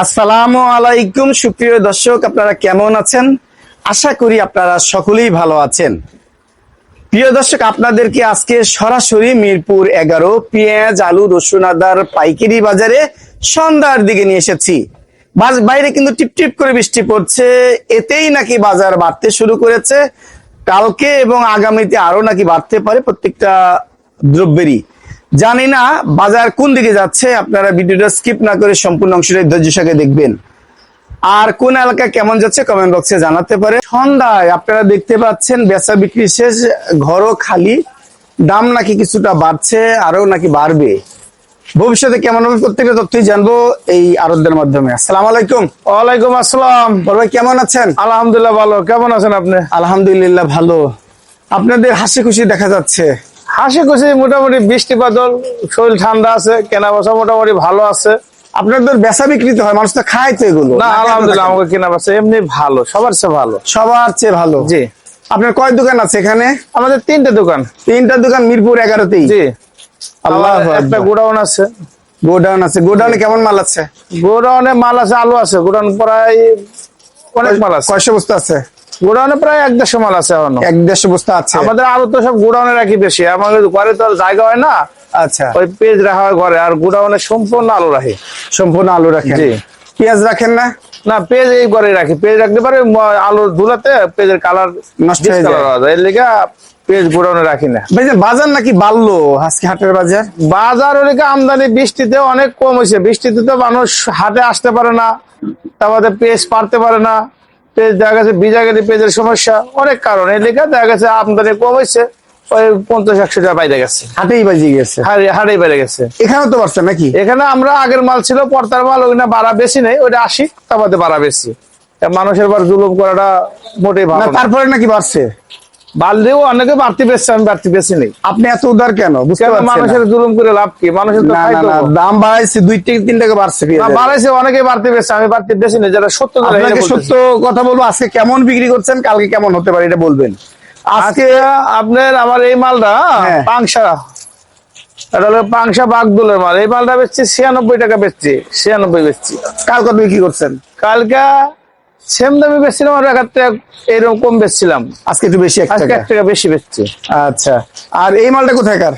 আসসালামু আলাইকুম, সুপ্রিয় দর্শক, আপনারা কেমন আছেন? আশা করি আপনারা সকলেই ভালো আছেন। প্রিয় দর্শক, আপনাদেরকে আজকে সরাসরি মিরপুর এগারো পেঁয়াজ, আলু, রসুন, আদার পাইকারি বাজারে সন্ধ্যার দিকে নিয়ে এসেছি। বাইরে কিন্তু টিপ টিপ করে বৃষ্টি পড়ছে, এতেই নাকি বাজার বাড়তে শুরু করেছে। কালকে এবং আগামীতে আরও নাকি বাড়তে পারে প্রত্যেকটা দ্রব্যেরই। জানি না বাজার কোন দিকে যাচ্ছে আপনারা ভিডিওটা স্কিপ না করে সম্পূর্ণ অংশটাই ধৈর্য সঙ্গে দেখবেন। আর কোন এলাকা কেমন যাচ্ছে কমেন্ট বক্সে জানাতে পারে সন্ধ্যায় আপনারা দেখতে পাচ্ছেন বেচা বিক্রি শেষ ঘরও খালি দাম নাকি কিছুটা বাড়ছে আরও নাকি বাড়বে। ভবিষ্যতে কেমন হবে প্রত্যেকটা তথ্যই জানব এই আরোদ্যের মাধ্যমে। আসসালাম আলাইকুম। ওয়ালাইকুম আসসালাম। ভাই কেমন আছেন? আলহামদুলিল্লাহ ভালো। কেমন আছেন আপনি? আলহামদুলিল্লাহ ভালো। আপনাদের হাসি খুশি দেখা যাচ্ছে। হাসি খুশি মোটামুটি বৃষ্টি বাদল শরীর ঠান্ডা আছে কেনা বেচা মোটামুটি ভালো আছে। আপনাদের বেচা বিক্রি হয় মানুষ তো খায় তো এগুলো। না আলহামদুলিল্লাহ আমাকে কেনা বেচা এমনি ভালো সবার চেয়ে ভালো। সবার চেয়ে ভালো? জি। আপনার কয় দোকান আছে এখানে? আমাদের তিনটে দোকান। তিনটা দোকান মিরপুর এগারোতেই? জি। আল্লাহ একটা গোডাউন আছে। গোডাউন আছে। গোডাউনে কেমন মাল আছে? গোডাউনে মাল আছে আলু আছে। গোডাউন প্রায় অনেক মাল আছে। কয়শো বস্তা আছে? গোডাউনে প্রায় এক দেড়শো মাল আছে এখনও। এক দেড়শো বস্তা আছে। আমাদের আলু তো সব গোডাউনে রাখি বেশি। আমাদের ঘরে তো আর জায়গা হয় না। আচ্ছা। ওই পেজ রাখা হয় ঘরে। আর গোডাউনে সম্পূর্ণ আলু রাখি। সম্পূর্ণ আলু রাখেন। জি। পেঁয়াজ রাখেন না? না পেজ এই ঘরে রাখি। পেজ রাখতে পারে আলুর ধুলাতে পেজের কালার নষ্ট হয়ে যায়। এর লিগা পেজ গোডাউনে রাখি না। বাজার নাকি বাড়লো আজকে হাটের বাজার? বাজার ওদিকে আমদানি বৃষ্টিতে অনেক কম হয়েছে। বৃষ্টিতে তো মানুষ হাটে আসতে পারে না। তারপরে পেজ পারতে পারে না। দেখা গেছে ভিজা গেলে পেজের সমস্যা অনেক কারণ। লিগা দেখা গেছে আমদানি কম হয়েছে ওই পঞ্চাশ একশো টাকা বাইরে গেছে। হাটেই বাজিয়ে গেছে। হাটেই বেড়ে গেছে। এখানেও তো বাড়ছে নাকি? এখানে আমরা আগের মাল ছিল পর্তার মাল ওইখানে বাড়া বেশি নেই ওইটা আশি তারপরে বাড়া বেশি। মানুষের বার জুলুম করাটা মোটেই ভালো। তারপরে নাকি বাড়ছে? বালদিও অনেকে বাড়তি বেচছে আমি বাড়তি বেশি নেই। আপনি এত উদার কেন? বুঝতে পারছেন মানুষের জুলুম করে লাভ কি? মানুষের না না না দাম বাড়াইছে দুই থেকে তিন টাকা বাড়ছে না, বাড়াইছে অনেকে বাড়তি বেচছে আমি বাড়তি বেশি নেই যারা সত্য আপনাকে সত্য কথা বলব আজকে কেমন বিক্রি করছেন কালকে কেমন হতে পারে এটা বলবেন। আজকে আপনার আমার এই মালটা হ্যাঁ। পাংশা। এটা হলো পাংশা বাগদুলের মাল। এই মালটা বেচছি ছিয়ানব্বই টাকা বেচছি ছিয়ানব্বই বেচছি। কাল কত বিক্রি করছেন? কালকে সেম দামে বেচছিলাম আর এক টাকা এরকম কম বেচছিলাম। আজকে একটু বেশি এক টাকা। বেশি বেচছি। আচ্ছা। আর এই মালটা কোথায়কার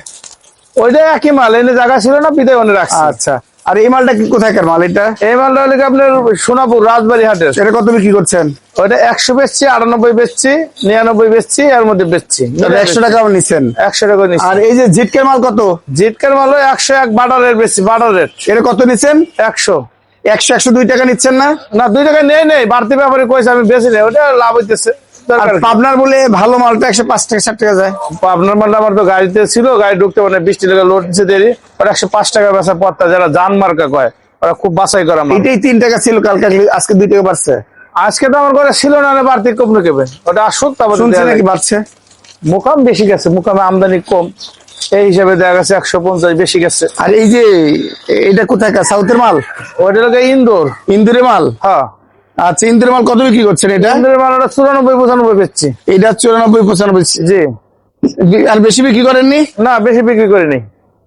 ওইটা একই মাল এনে জায়গা ছিল না বিদায় অনেক রাখছি। আচ্ছা। আর এই মালটা কি কোথায়কার মাল এটা? এই মালটা হলো আপনার সোনাপুর রাজবাড়ি হাটের। এটা কত বিক্রি করছেন? ওইটা একশো বেচছি আটানব্বই বেচছি নিরানব্বই বেচছি এর মধ্যে বেচছি। একশো টাকা নিচ্ছেন একশো টাকা নিচ্ছি আর এই যে জিটকের মাল কত? জিটকার মাল একশো এক বাটারের বেচছি বাটারের। এটা কত নিচ্ছেন একশো। একশো একশো দুই টাকা নিচ্ছেন না? না দুই টাকা নেই নেই বাড়তি ব্যাপারে কইছে আমি বেশি নেই ওটা লাভ হইতেছে? পাবনার বলে ভালো মালটা একশো পাঁচ টাকা ষাট টাকা যায়। আপনার মালটা আমার তো গাড়িতে ছিল গাড়ি ঢুকতে মানে বৃষ্টি লেগে লোড দিচ্ছে দেরি ওরা একশো পাঁচ টাকা বেচা পড়তা যারা যান মার্কা কয় ওরা খুব বাছাই করা এটাই তিন টাকা ছিল কালকে আজকে দুই টাকা বাড়ছে। আজকে তো আমার ঘরে ছিল না বাড়তি কম কেবে? ওটা আসুক তারপর শুনছি নাকি। বাড়ছে? মুকাম বেশি গেছে মুকামে আমদানি কম। এই হিসাবে দেখা গেছে একশো পঞ্চাশ বেশি গেছে। আর এই যে এটা কোথায়কার সাউথের মাল? ওইটা লোকে ইন্দোর। ইন্দুরে মাল? হ্যাঁ। আচ্ছা ইন্দুরে মাল কত বিক্রি করছেন এটা? ইন্দোরের মাল ওটা চুরানব্বই পঁচানব্বই বেচছি। এটা চুরানব্বই পঁচানব্বই। জি। আর বেশি বিক্রি করেননি? না বেশি বিক্রি করিনি।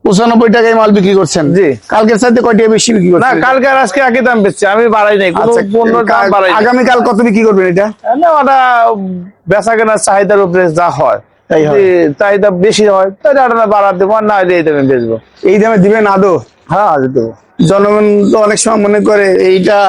পঁচানব্বই টাকায় মাল বিক্রি করছেন? জি। কালকের সাথে কয় টাকা বেশি বিক্রি না করছেন? কালকে আর আজকে একই দাম বেচছি আমি বাড়াই নাই কোনো আচ্ছা পণ্য দাম বাড়াই নাই। আগামীকাল কত বিক্রি করবেন এটা? না ওটা বেচা কেনার চাহিদার উপরে যা হয়। চাহিদা বেশি হয় তাহলে ওটা বাড়া দেবো না হলে এই দামে বেচবো। এই দামে দিবেন আদৌ? হ্যাঁ দেবো। জনগণ তো অনেক সময় মনে করে এইটা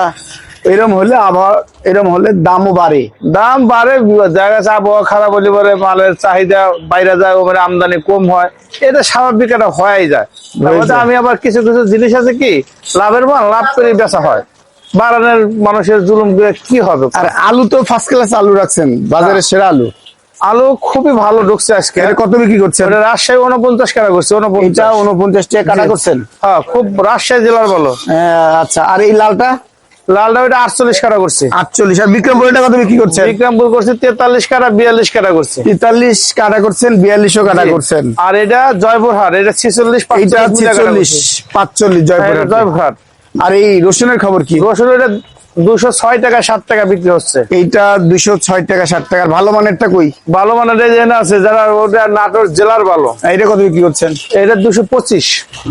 এরম হলে আবার এরম হলে দামও বাড়ে। দাম বাড়ে জায়গা আবহাওয়া খারাপ হলে পরে মালের চাহিদা বাইরে যায় ওপরে আমদানি কম হয়। এটা স্বাভাবিক একটা হয়ে যায়। আমি আবার কিছু কিছু জিনিস আছে কি লাভের মাল লাভ করে বেচা হয়। বাড়ানোর মানুষের জুলুম করে কি হবে? আর আলু তো ফার্স্ট ক্লাস আলু রাখছেন বাজারে সেরা আলু। আলু খুবই ভালো ঢুকছে আজকে। কত বিক্রি করছেন? রাজশাহী উনপঞ্চাশ টাকা করছে এটা উনপঞ্চাশ উনপঞ্চাশ টাকা কাটা করছেন? হ্যাঁ খুব রাজশাহী জেলার বলো আহ, আচ্ছা আর এই লালটা? লালটা ওইটা আটচল্লিশ কাটা করছে। আটচল্লিশ আর বিক্রমপুর এটা কত বিক্রি করছেন? বিক্রমপুর করছে তেতাল্লিশ কাটা বিয়াল্লিশ কাটা করছে। তেতাল্লিশ কাটা করছেন বিয়াল্লিশও কাটা করছেন। আর এটা জয়পুরহাট এটা ছিচল্লিশ এইটা ছেচল্লিশ পাঁচচল্লিশ জয়পুর জয়পুরহাট। আর এই রসুনের খবর কি? রসুন এটা দুশো ছয় টাকা টাকা বিক্রি হচ্ছে। এইটা ছয় টাকা ষাট টাকার ভালো মানেরটা কই? ভালো মানের আছে যারা ওটা নাটোর জেলার ভালো। এটা কত বিক্রি করছেন? এটা দুশো পঁচিশ।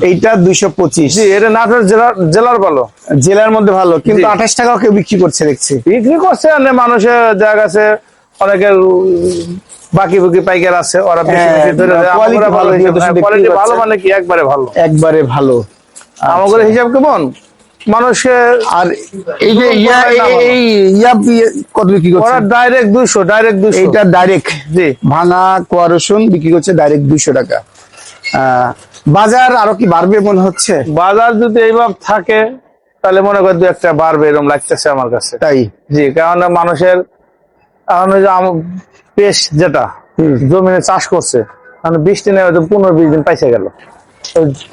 এইটা দুইশো পঁচিশ। জি এটা নাটোর জেলার জেলার ভালো। জেলার মধ্যে ভালো কিন্তু আঠাশ টাকাও কেউ বিক্রি করছে দেখছি। বিক্রি করছে মানুষের দেখা গেছে অনেকের বাকি বুকি পাইকার আছে ওরা হ্যাঁ, ভালো, মানে কি? একবারে ভালো। একবারে ভালো। আমাদের হিসাব কেমন? মানুষের আর এই যে ইয়া এই- এই ইয়া ইয়ে কত বিক্রি ওরা ডাইরেক্ট দুইশো ডাইরেক্ট দুইশো। এইটা ডাইরেক্ট জি ভাঙা কোয়া রসুন বিক্রি করছে ডাইরেক্ট দুইশো টাকা। বাজার আরও কি বাড়বে মনে হচ্ছে? বাজার যদি এইভাবে থাকে তাহলে মনে কর দু একটা বাড়বে এরকম লাগতেছে আমার কাছে। তাই? জি কারণ মানুষের পেশ যেটা জমিনে চাষ করছে বৃষ্টি নেই হয়তো পনেরো বিশ দিন পাইছে গেল।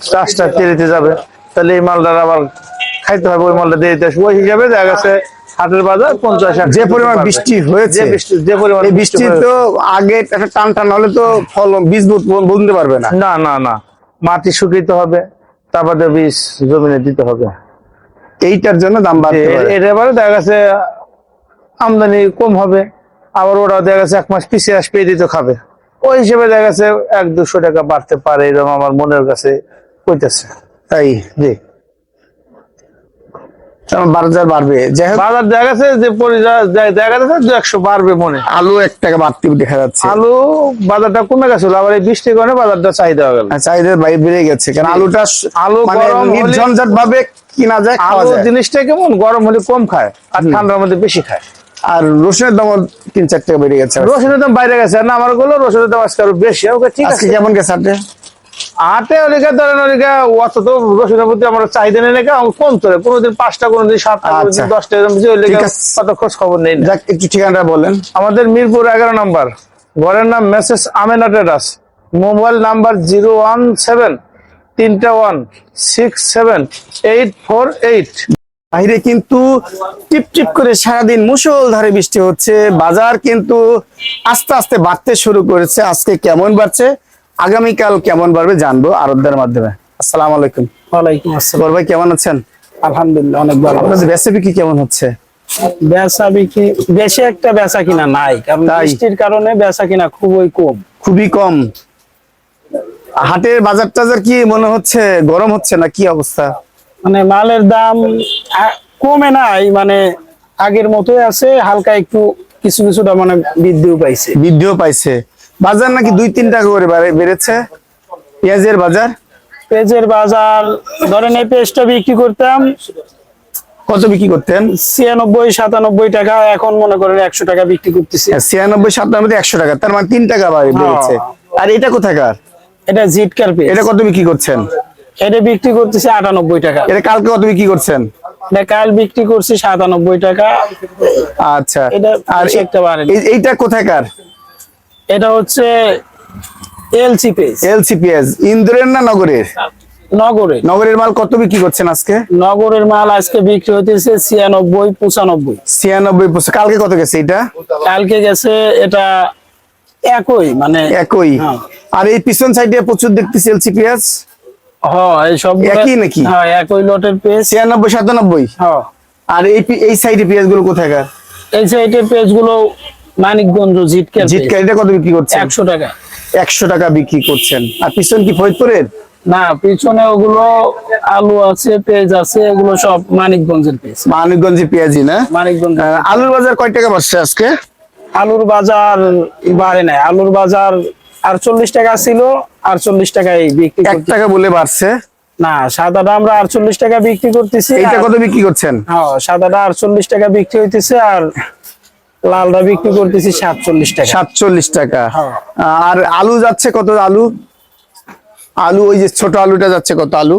চাষটা তেরিতে যাবে তাহলে এই মালটার আবার খাইতে হবে ওই মালটা দেরিতে আসবে ওই হিসাবে দেখা গেছে হাটের বাজার পঞ্চাশ যে পরিমাণ বৃষ্টি হয়েছে যে বৃষ্টি যে পরিমাণ বৃষ্টি তো আগে একটা টান টান হলে তো ফল বীজ বুন- বুনতে পারবে না। না না না। মাটি শুকিতে হবে তারপরে বীজ জমিনে দিতে হবে। এইটার জন্য দাম বাড়তে এ- পারে। এর এবারে দেখা গেছে আমদানি কম হবে আবার ওরা দেখা গেছে এক মাস পিছিয়ে আসবে এই দিতে খাবে। ওই হিসেবে দেখা গেছে এক দুশো টাকা বাড়তে পারে এরকম আমার মনের কাছে কইতেছে তাই? জি। বাজার বাড়বে। বাজার দেখা গেছে যে দেখা যাচ্ছে দু একশো বাড়বে মনে। আলু এক টাকা বাড়তে দেখা যাচ্ছে। আলু বাজারটা কমে গেছিল আবার এই বৃষ্টির কারণে বাজারটা চাহিদা গেল। আর বেড়ে গেছে কারণ আলুটা আলু মানে নির্ঝঞ্ঝাট ভাবে কিনা যায় আলু জিনিসটা কেমন? গরম হলে কম খায় আর ঠান্ডার মধ্যে বেশি খায়। আর রসুনের দাম তিন চার টাকা বেড়ে গেছে। রসুনের দাম বাইরে গেছে না আমারগুলো রসুনের দাম আজকে আরও বেশি। ওকে ঠিক আছে। কেমন গেছে আটে ওলিকা ধরেন ওলিকা অত তো রসুনের প্রতি আমার চাহিদা নেই নাকি? কম তোলে কোনোদিন পাঁচটা কোনোদিন সাতটা কোনোদিন আচ্ছা। দশটা এরকম ঠিক আছে। কত খোঁজ খবর নেই না। যাক একটু ঠিকানাটা বলেন। আমাদের মিরপুর এগারো নাম্বার। ঘরের নাম message Amena traders mobile number zero one seven তিনটা one six seven eight four eight. বাইরে কিন্তু টিপ টিপ করে সারাদিন মুষলধারে বৃষ্টি হচ্ছে। বাজার কিন্তু আস্তে আস্তে বাড়তে শুরু করেছে। আজকে কেমন বাড়ছে? আগামীকাল কেমন বাড়বে জানব আরবদের মাধ্যমে। আসসালামু আলাইকুম। ওয়ালাইকুম আসসালাম। ভাই কেমন আছেন? আলহামদুলিল্লাহ অনেক ভালো। আপনাদের বেচা বিক্রি কেমন হচ্ছে? বেচা বিক্রি বেশি একটা বেচা কিনা নাই কারণ বৃষ্টির কারণে বেচা কিনা খুবই কম। খুবই কম। হাটের বাজার টাজার কি মনে হচ্ছে? গরম হচ্ছে না কি অবস্থা? মানে মালের দাম কমে নাই মানে আগের মতোই আছে হালকা একটু কিছু কিছুটা মানে বৃদ্ধিও পাইছে। বৃদ্ধিও পাইছে। বাজার নাকি দুই তিন টাকা করে বেড়েছে? পেঁয়াজের বাজার? পেঁয়াজের বাজার ধরেন এই পেঁয়াজটা বিক্রি করতাম কত বিক্রি করতেন? ছিয়ানব্বই সাতানব্বই টাকা এখন মনে করেন একশো টাকা বিক্রি করতেছি। ছিয়ানব্বই সাতানব্বই একশো টাকা তার মানে তিন টাকা বাড়ে- বেড়েছে। আর এটা কোথাকার? এটা জিটকার পেঁয়াজ। এটা কত বিক্রি করছেন? এটা বিক্রি করতেছি আটানব্বই টাকা। এটা কালকে কত বিক্রি করছেন? এটা কাল বিক্রি করছি সাতানব্বই টাকা। আচ্ছা। এটা আর একটা এইটা কোথাকার? এটা হচ্ছে এলসি পেজ এলসিপিএস ইন্দোরের না নগরের? নগরে নগরের মাল কত বিক্রি করছেন আজকে? নগরের মাল আজকে বিক্রি হতেছে ছিয়ানব্বই পঁচানব্বই। ছিয়ানব্বই কালকে কত গেছে এটা? কালকে গেছে এটা একই মানে একই। হ্যাঁ। আর এই পিছন সাইডে প্রচুর দেখতেছি এলসিপিএস হ্যাঁ এই সব একই নাকি? হ্যাঁ একই লটের পেজ ছিয়ানব্বই সাতানব্বই? হ্যাঁ আর এই এই সাইডে পেঁয়াজগুলো কোথাকার? এই সাইডের পেজগুলো মানিকগঞ্জ জিটকের জিটকা এটা কত বিক্রি করছেন? একশো টাকা। একশো টাকা বিক্রি করছেন। আর পিছন কি ফরিদপুরের? না পিছনে ওগুলো আলু আছে পেজ আছে এগুলো সব মানিকগঞ্জের পেজ মানিকগঞ্জে পেঁয়াজি না? মানিকগঞ্জ আলুর বাজার কয় টাকা বাড়ছে আজকে? আলুর বাজার বাড়ে নাই। আলুর বাজার আটচল্লিশ টাকা ছিল আটচল্লিশ টাকায় বিক্রি এক টাকা বলে বাড়ছে। না সাদাটা আমরা আটচল্লিশ টাকা বিক্রি করতেছি এটা কত বিক্রি করছেন? হ্যাঁ সাদাটা আটচল্লিশ টাকা বিক্রি হইতেছে আর লালটা বিক্রি করতেছি সাতচল্লিশ টাকা। সাতচল্লিশ টাকা। হ্যাঁ। আর আলু যাচ্ছে কত আলু? আলু ওই যে ছোট আলুটা যাচ্ছে কত আলু?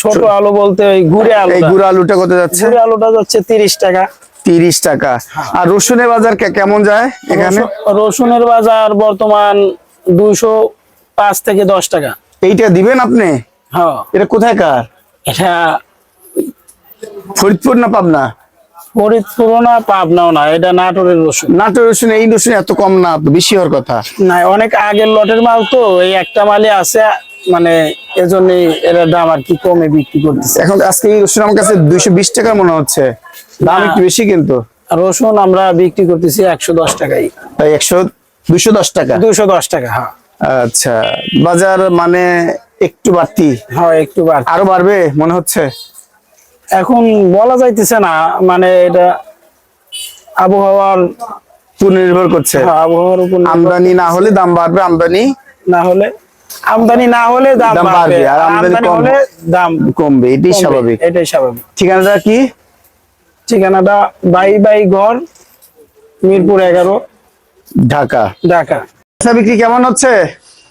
ছোট আলু বলতে ওই ঘুরে আলু এই গুঁড়ো আলুটা কত যাচ্ছে? আলুটা যাচ্ছে তিরিশ টাকা। তিরিশ টাকা। আর রসুনের বাজার কেমন যায় এখানে? রসুনের বাজার বর্তমান দুইশো পাঁচ থেকে দশ টাকা। এইটা দিবেন আপনি? হ্যাঁ। এটা কোথায় কার? এটা ফরিদপুর না পাবনা? ফরিদপুর না পাবনাও না এটা নাটোরের রসুন। রসুন এই রসুন এত কম না বেশি হওয়ার কথা। না অনেক আগের লটের মাল তো এই একটা আছে মানে এজন্যই এর দাম আর কি কমে বিক্রি করতেছে। এখন আজকে এই রসুন আমার কাছে দুইশো বিশ টাকা মনে হচ্ছে। দাম একটু বেশি কিন্তু। রসুন আমরা বিক্রি করতেছি একশো দশ টাকাই। একশো দুইশো দশ টাকা? দুশো দশ টাকা হ্যাঁ। আচ্ছা বাজার মানে একটু বাড়তি? হ্যাঁ একটু বার আরও বাড়বে মনে হচ্ছে? এখন বলা যাইতেছে না মানে এটা আবহাওয়ার পুরো নির্ভর করছে। হ্যাঁ, আবহাওয়ার উপর আমদানি না হলে দাম বাড়বে আমদানি না হলে আমদানি না হলে দাম বাড়বে। আর আমদানি হলে দাম কমবে এটাই স্বাভাবিক। এটাই স্বাভাবিক। ঠিকানাটা কি? ঠিকানাটা বাই বাই ঘর মিরপুর এগারো ঢাকা। ঢাকা। বিক্রি কেমন হচ্ছে?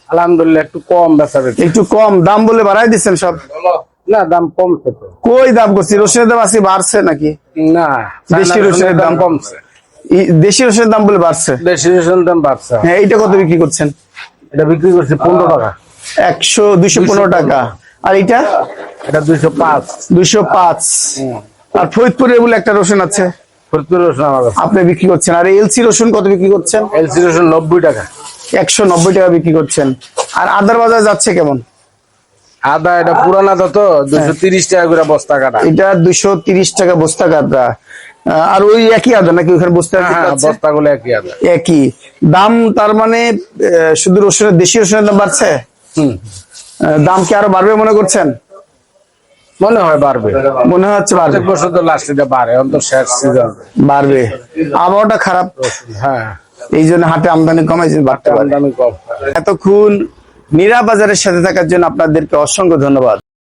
আলহামদুলিল্লাহ একটু কম বেচা বেচি একটু কম দাম বলে বাড়াই দিচ্ছেন সব। না দাম কমছে কই দাম করছি? রসুনের দাম আজকে বাড়ছে নাকি? না দেশি রসুনের দাম কমছে। দেশি রসুনের দাম বলে বাড়ছে? দেশি রসুনের দাম বাড়ছে। হ্যাঁ এইটা কত বিক্রি করছেন? এটা বিক্রি করছি পনেরো টাকা। একশো দুইশো পনেরো টাকা। আর এটা এটা দুইশো পাঁচ। দুইশো পাঁচ। আর ফরিদপুরে বলে একটা রসুন আছে। ফরিদপুর রসুন আমার কাছে। আপনি বিক্রি করছেন। আর এলসি রসুন কত বিক্রি করছেন? এলসি রসুন নব্বই টাকা। একশো নব্বই টাকা বিক্রি করছেন। আর আদার বাজার যাচ্ছে কেমন? আদা এটা পুরান আদা তো দুইশো তিরিশ টাকা করে বস্তা কাটা। এটা দুইশো তিরিশ টাকা বস্তা কাদা আর ওই একই আদা নাকি ওখানে বস্তা হ্যাঁ বস্তা গুলো একই আদা। একই। দাম তার মানে শুধু রসুনের দেশি রসুনের দাম বাড়ছে? দাম কি আরও বাড়বে মনে করছেন? মনে হয় বাড়বে। মনে হচ্ছে বাড়বে। বছর তো লাস্ট এটা বাড়ে অন্ত শেষ সিজন বাড়বে। আবহাওয়াটা খারাপ। হ্যাঁ। এই জন্য হাটে আমদানি কমে যে বাড়তে দামি কম। এতক্ষণ মীরা বাজারের সাথে থাকার জন্য আপনাদেরকে অসংখ্য ধন্যবাদ।